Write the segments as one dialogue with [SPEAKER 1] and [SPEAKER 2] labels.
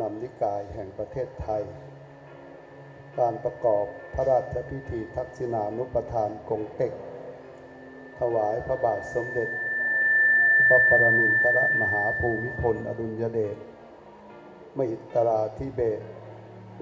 [SPEAKER 1] นำนิกายแห่งประเทศไทย การประกอบพระราชพิธีทักษิณานุปทานกงเต็ก ถวายพระบาทสมเด็จ พระปรมินทรมหาภูมิพลอดุลยเดชมหิตราธิเบศ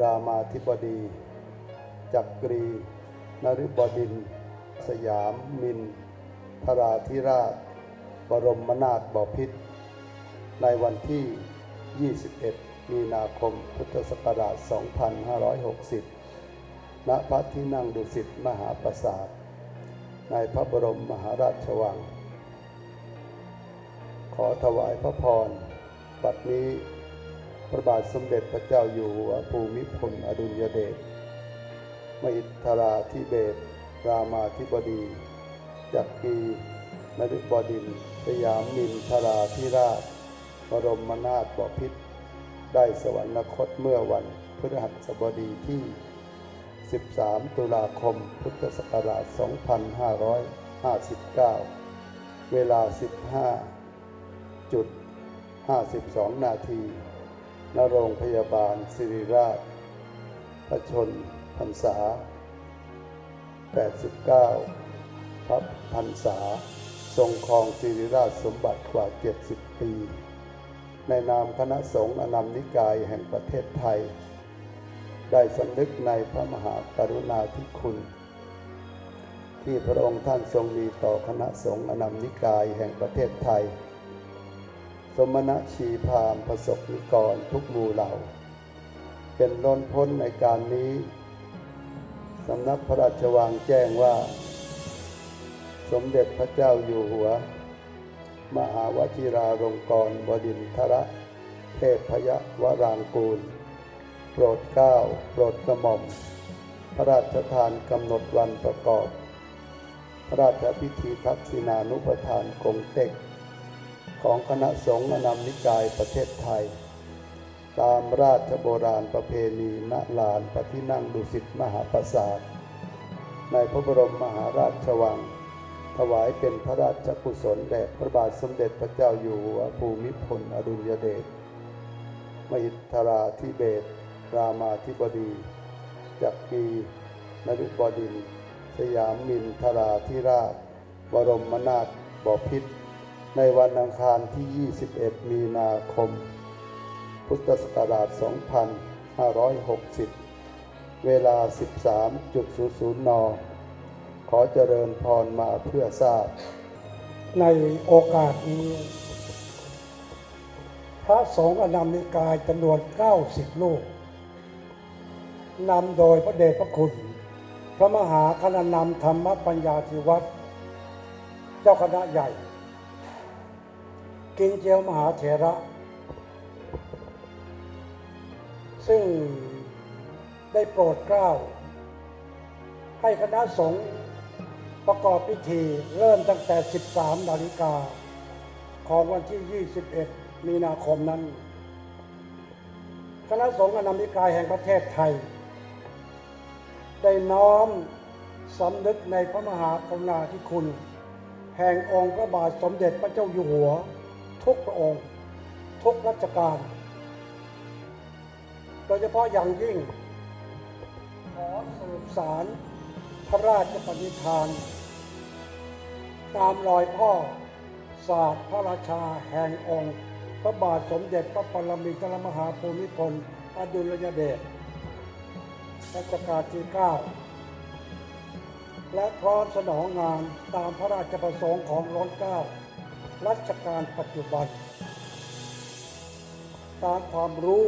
[SPEAKER 1] รามาธิบดี จักรีนฤบดิน สยามมินทราธิราช บรมนาถบพิตรในวันที่ 21 มีนาคมพุทธศักราช 2560 ณ พระที่นั่งดุสิตมหาปราสาท ในพระบรมมหาราชวัง ขอถวายพระพร บัดนี้พระบาทสมเด็จพระเจ้าอยู่หัวภูมิพลอดุลยเดช มหิทราธิเบศรามาธิบดี จักรีนฤบดินทร์สยามมินทราธิราช บรมนาถบพิตร ได้สวรรคตเมื่อวันพฤหัสบดีที่ 13 ตุลาคม พุทธศักราช 2559 เวลา 15.52 นาทีณโรงพยาบาลสิริราช พระชนพรรษา 89 พระพรรษา ทรงครองสิริราชสมบัติกว่า 70 ปี ในนามคณะสงฆ์อนัมนิกายแห่งประเทศไทย ได้สำนึกในพระมหากรุณาธิคุณ ที่พระองค์ท่านทรงมีต่อคณะสงฆ์อนัมนิกายแห่งประเทศไทย สมณชีพามประสบนิกรทุกหมู่เหล่า เป็นล้นพ้นในการนี้สำนักพระราชวังแจ้งว่า สมเด็จพระเจ้าอยู่หัว มหาวชิราลงกรณบดินทรเทพพยวรางกูล โปรดเกล้าโปรดกระหม่อม พระราชทานกำหนดวันประกอบ พระราชพิธีทักษิณานุปทานกงเต็ก ของคณะสงฆ์อนัมนิกายประเทศไทย ตามราชโบราณประเพณีณลานพระที่นั่งดุสิตมหาปราสาท ในพระบรมมหาราชวัง ถวายเป็นพระราชกุศลแด่พระบาทสมเด็จพระเจ้าอยู่หัวภูมิพลอดุลยเดชมหิทราธิเบศรามาธิบดี จักรีนฤบดิน สยามมินทราธิราช บรมนาถบพิตร ในวันอังคารที่ 21 มีนาคม พุทธศักราช 2560 เวลา 13.00 น ขอเจริญพรมาเพื่อทราบ
[SPEAKER 2] ในโอกาสนี้ พระสงฆ์อนัมนิกายจำนวน 90 ลูกนำโดยพระเดชพระคุณ พระมหาคณนำธรรมปัญญาธิวัตรเจ้าคณะใหญ่ กินเจียวมหาเถระ ซึ่งได้โปรดเกล้า ให้คณะสงฆ์ ประกอบพิธีเริ่มตั้งแต่ 13 นาฬิกา ของวันที่ 21 มีนาคมนั้น คณะสงฆ์อนามิกายแห่งประเทศไทย ได้น้อมสำนึกในพระมหากรุณาธิคุณ แห่งองค์พระบาทสมเด็จพระเจ้าอยู่หัว ทุกพระองค์ ทุกรัชกาลโดยเฉพาะอย่างยิ่ง ขอสืบสารพระราชปณิธาน ตามรอยพ่อ ศาสตร์พระราชาแห่งองค์ พระบาทสมเด็จพระปรมินทรมหาภูมิพลอดุลยเดชรัชกาลที่ 9 และพร้อมสนองงานตามพระราชประสงค์ของร้นเก้ารัชกาลปัจจุบัน ตามความรู้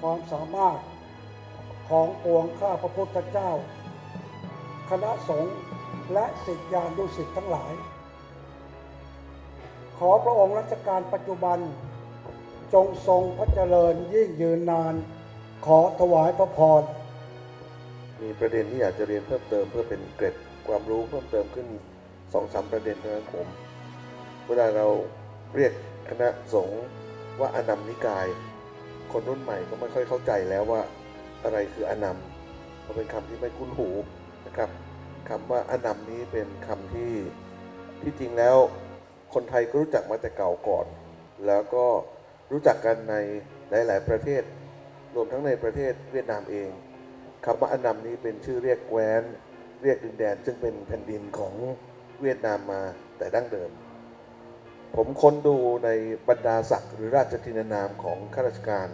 [SPEAKER 2] ความสามารถของปวงข้าพระพุทธเจ้า คณะสงฆ์ และศิษยานุศิษย์ทั้งหลาย ขอพระองค์รัชกาลปัจจุบัน จงทรงพระเจริญยิ่งยืนนาน ขอถวายพระพร
[SPEAKER 3] มีประเด็นที่อยากจะเรียนเพิ่มเติมเพื่อเป็นเกร็ดความรู้เพิ่มเติมขึ้นสองสามประเด็นเท่านั้นผม เวลาเราเรียกคณะสงฆ์ว่าอนัมนิกาย คนรุ่นใหม่ก็ไม่ค่อยเข้าใจแล้วว่าอะไรคืออนัมมันเป็นคำที่ไม่คุ้นหูนะครับ คำว่าอนัมนี้เป็นคำที่ที่จริงแล้วคนไทยก็รู้จักมาแต่เก่าก่อน แล้วก็รู้จักกันในหลาย ๆ ประเทศ รวมทั้งในประเทศเวียดนามเองคำว่าอันนำนี้เป็นชื่อเรียกแคว้น เรียกดินแดน ซึ่งเป็นแผ่นดินของเวียดนามมาแต่ดั้งเดิม ผมค้นดูในบรรดาศักดิ์หรือราชทินานามของข้าราชการ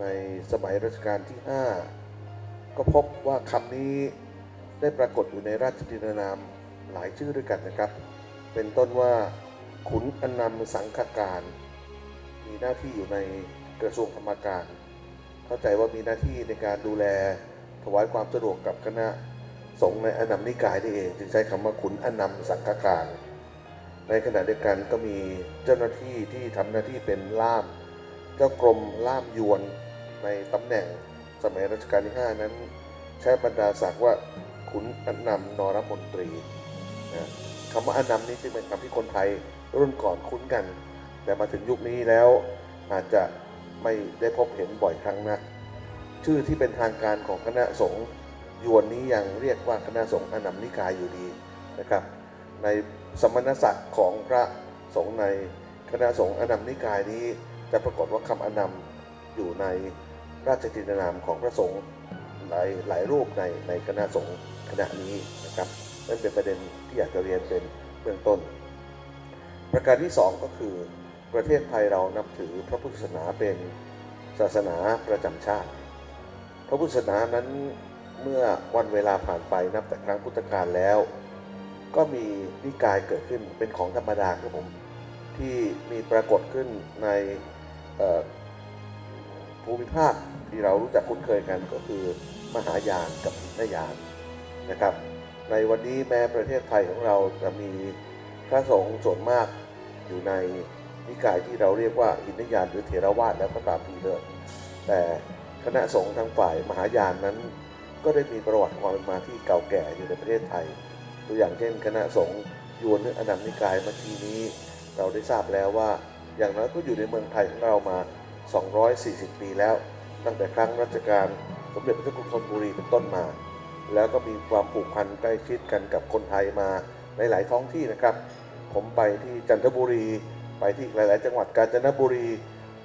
[SPEAKER 3] ในสมัยรัชกาลที่ 5 ก็พบว่าคำนี้ ได้ปรากฏอยู่ในราชทินานามหลายชื่อด้วยกันนะครับ เป็นต้นว่าขุนอนนำสังฆการ มีหน้าที่อยู่ในกระทรวงธรรมการ เข้าใจว่ามีหน้าที่ในการดูแลถวายความสะดวกกับคณะสงฆ์ในอนนำนิกายนี่เอง จึงใช้คำว่าขุนอนนำสังฆการ ในขณะเดียวกันก็มีเจ้าหน้าที่ที่ทำหน้าที่เป็นล่าม เจ้ากรมล่ามยวนในตำแหน่งสมัยรัชกาลที่ 5 นั้น ใช้บรรดาศักดิ์ว่า ขุนอนนำนรมนตรีนะคำว่าอนนำนี้จึงเป็นคำที่คนไทยรุ่นก่อนคุ้นกัน แต่มาถึงยุคนี้แล้วอาจจะไม่ได้พบเห็นบ่อยครั้งนักชื่อที่เป็นทางการของคณะสงฆ์ยวนนี้ยังเรียกว่าคณะสงฆ์อนนำนิกายอยู่ดีนะครับ ในสมณศักดิ์ของพระสงฆ์ในคณะสงฆ์อนนำนิกายนี้ จะปรากฏว่าคำอนนำอยู่ในราชจินานามของพระสงฆ์หลายหลายรูปในในคณะสงฆ์ คณะนี้นะครับนั่นเป็นประเด็นที่อยากจะเรียนเป็นเบื้องต้น ประการที่สองก็คือประเทศไทยเรานับถือพระพุทธศาสนาเป็นศาสนาประจำชาติ พระพุทธศาสนานั้นเมื่อวันเวลาผ่านไปนับแต่ครั้งพุทธกาลแล้ว ก็มีนิกายเกิดขึ้นเป็นของธรรมดาครับผมที่มีปรากฏขึ้นในภูมิภาคที่เรารู้จักคุ้นเคยกันก็คือมหายานกับหินยาน นะครับ ในวันนี้แม้ประเทศไทยของเราจะมีพระสงฆ์ส่วนมากอยู่ในนิกายที่เราเรียกว่าหินยานหรือเถรวาทแล้วก็ตามทีเดิแต่คณะสงฆ์ทางฝ่ายมหายานนั้น ก็ได้มีประวัติความเป็นมาที่เก่าแก่อยู่ในประเทศไทย ตัวอย่างเช่น คณะสงฆ์ยวนหรืออนัมนิกายเมื่อกี้นี้ เราได้ทราบแล้วว่าอย่างน้อยก็อยู่ในเมืองไทยของเรามา 240 ปีแล้ว ตั้งแต่ครั้งรัชกาลสมเด็จพระเจ้ากรุงธนบุรีเป็นต้นมา แล้วก็มีความผูกพันใกล้ชิดกันกับคนไทยมาในหลายท้องที่นะครับ ผมไปที่จันทบุรี ไปที่หลาย ๆ จังหวัดกาญจนบุรี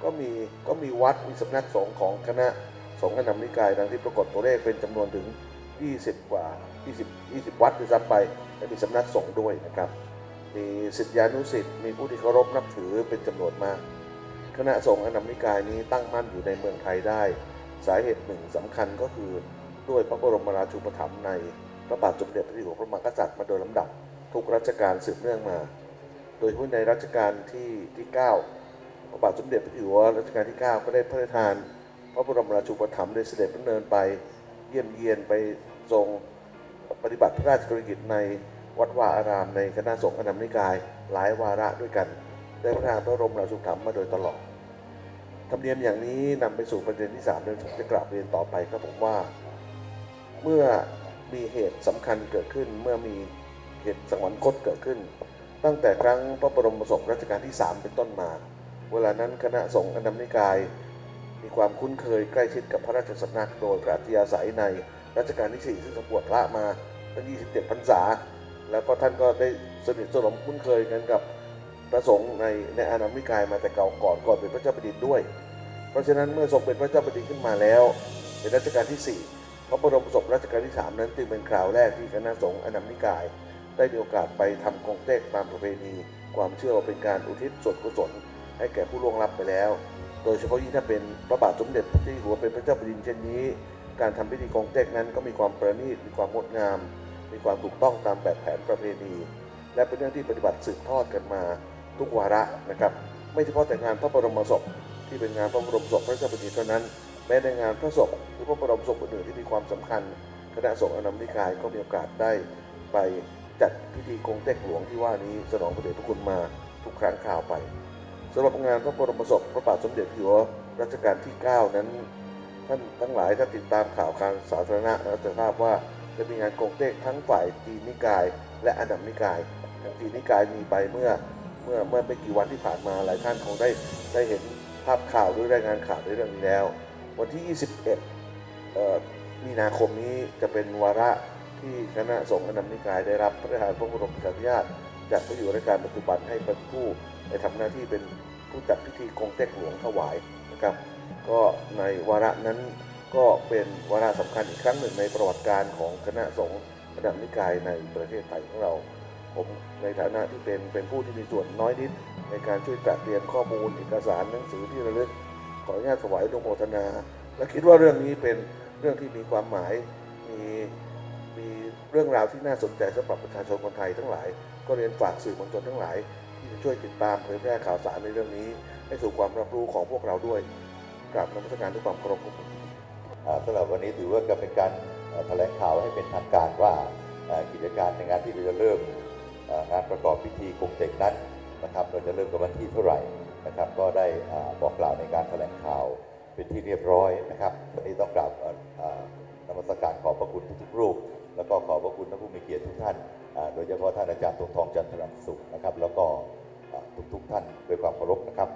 [SPEAKER 3] ก็มีก็มีวัดมีสำนักสงฆ์ของคณะสงฆ์อนัมนิกายดังที่ปรากฏตัวเลขเป็นจำนวนถึง 20 กว่า 20 20 วัดด้วยซ้ำไปและมีสำนักสงฆ์ด้วยนะครับ มีศิษยานุศิษย์มีผู้ที่เคารพนับถือเป็นจำนวนมาก คณะสงฆ์อนัมนิกายนี้ตั้งมั่นอยู่ในเมืองไทยได้ สาเหตุหนึ่งสำคัญก็คือ ด้วยพระบรมราชูปถัมภ์ในพระบาทสมเด็จพระเจ้าอยู่หัวพระมหากษัตริย์มาโดยลำดับ ทุกรัชกาลสืบเนื่องมา โดยเฉพาะในรัชกาลที่ที่9พระบาทสมเด็จพระเจ้าอยู่หัวรัชกาลที่ 9 ก็ได้พระราชทาน พระบรมราชูปถัมภ์โดยเสด็จพระเนินไปเยี่ยมเยียนไปทรงปฏิบัติพระราชกรณียกิจในวัดวาอารามในคณะสงฆ์อนัมนิกายหลายวาระด้วยกัน ได้พระราชทานพระบรมราชูปถัมภ์มาโดยตลอดธรรมเนียมอย่างนี้นำไปสู่ประเด็นที่3เดี๋ยวผมจะกราบเรียนต่อไปครับผมว่า เมื่อมีเหตุสำคัญเกิดขึ้น เมื่อมีเหตุสวรรคตเกิดขึ้น ตั้งแต่ครั้งพระบรมศพรัชกาลที่ 3 เป็นต้นมา เวลานั้นคณะสงฆ์อนัมนิกาย มีความคุ้นเคยใกล้ชิดกับพระราชสำนักโดยปราชญาศัยในรัชกาลที่ 4 ซึ่งทรงบวชพระมาตั้ง 27 พรรษา แล้วก็ท่านก็ได้สนิทสนมคุ้นเคยกันกับพระสงฆ์ในในอานามิกายมาแต่เก่าก่อนก่อนเป็นพระเจ้าแผ่นดินด้วย เพราะฉะนั้นเมื่อทรงเป็นพระเจ้าแผ่นดินขึ้นมาแล้วในรัชกาลที่ 4 พระบรมศพรัชกาลที่ 3 นั้นจึงเป็นคราวแรกที่คณะสงฆ์อนัมนิกาย ได้มีโอกาสไปทำกองเต็กตามประเพณี ความเชื่อว่าเป็นการอุทิศส่วนกุศลให้แก่ผู้ล่วงลับไปแล้ว โดยเฉพาะยิ่งถ้าเป็นพระบาทสมเด็จพระเจ้าอยู่หัวเป็นพระเจ้าแผ่นดินเช่นนี้ การทำพิธีกองเต็กนั้นก็มีความประณีตมีความงดงาม มีความถูกต้องตามแบบแผนประเพณี และเป็นเรื่องที่ปฏิบัติสืบทอดกันมาทุกวาระนะครับ ไม่เฉพาะแต่งานพระบรมศพที่เป็นงานพระบรมศพพระเจ้าแผ่นดินเท่านั้น แม้ในงานพระศพหรือพระบรมศพอื่นๆที่มีความสำคัญคณะสงฆ์อนัมนิกายก็มีโอกาสได้ไปจัดพิธีกงเต็กหลวงที่ว่านี้สนองพระเดชพระคุณมาทุกครั้งข่าวไปสำหรับงานพระบรมศพพระบาทสมเด็จพระอยู่หัวรัชกาลที่ 9 นั้นท่านทั้งหลายถ้าติดตามข่าวการสาธารณะแล้วจะทราบว่าจะมีงานกงเต็กทั้งฝ่ายจีนนิกาย และอนัมนิกายทางจีนนิกายมีไปเมื่อเมื่อเมื่อไม่กี่วันที่ผ่านมาหลายท่านคงได้ได้เห็นภาพข่าวหรือรายงานข่าวในเรื่องนี้แล้ว วันที่ 21 มีนาคมนี้จะเป็นวาระที่คณะสงฆ์อนัมนิกายได้รับพระราชทานพระบรมราชานุญาตจากพระอยู่ราชการปัจจุบันให้เป็นผู้ไปทำหน้าที่เป็นผู้จัดพิธีกงเต็กหลวงถวายนะครับ ก็ในวาระนั้นก็เป็นวาระสำคัญอีกครั้งหนึ่งในประวัติการของคณะสงฆ์ระดับนิกายในประเทศไทยของเรา ผมในฐานะที่เป็นเป็นผู้ที่มีส่วนน้อยนิดในการช่วยตระเตรียมข้อมูลเอกสารหนังสือที่ระลึก ขออนุญาตถวายอนุโมทนา และคิดว่าเรื่องนี้เป็นเรื่องที่มีความหมาย มีมีเรื่องราวที่น่าสนใจสำหรับประชาชนคนไทยทั้งหลาย ก็เรียนฝากสื่อมวลชนทั้งหลาย ที่จะช่วยติดตามเผยแพร่ข่าวสารในเรื่องนี้ ให้สู่ความรับรู้ของพวกเราด้วยกราบนมัสการด้วยความเคารพ
[SPEAKER 4] สำหรับวันนี้ถือว่าก็เป็นการแถลงข่าวให้เป็นทางการว่ากิจการในงานที่เราจะเริ่มงานประกอบพิธีกงเต็กนั้นนะครับเราจะเริ่มกันวันที่เท่าไหร่ นะครับก็ได้บอกกล่าวในการแถลงข่าวเป็นที่เรียบร้อยนะครับวันนี้ต้องกราบเอ่ออ่านมัสการขอบพระคุณทุกรูป แล้วก็ขอบพระคุณท่านผู้มีเกียรติทุกท่านโดยเฉพาะท่านอาจารย์ตงทองจันทรังสุขนะครับ แล้วก็ทุกทุกๆท่านด้วยความเคารพนะครับ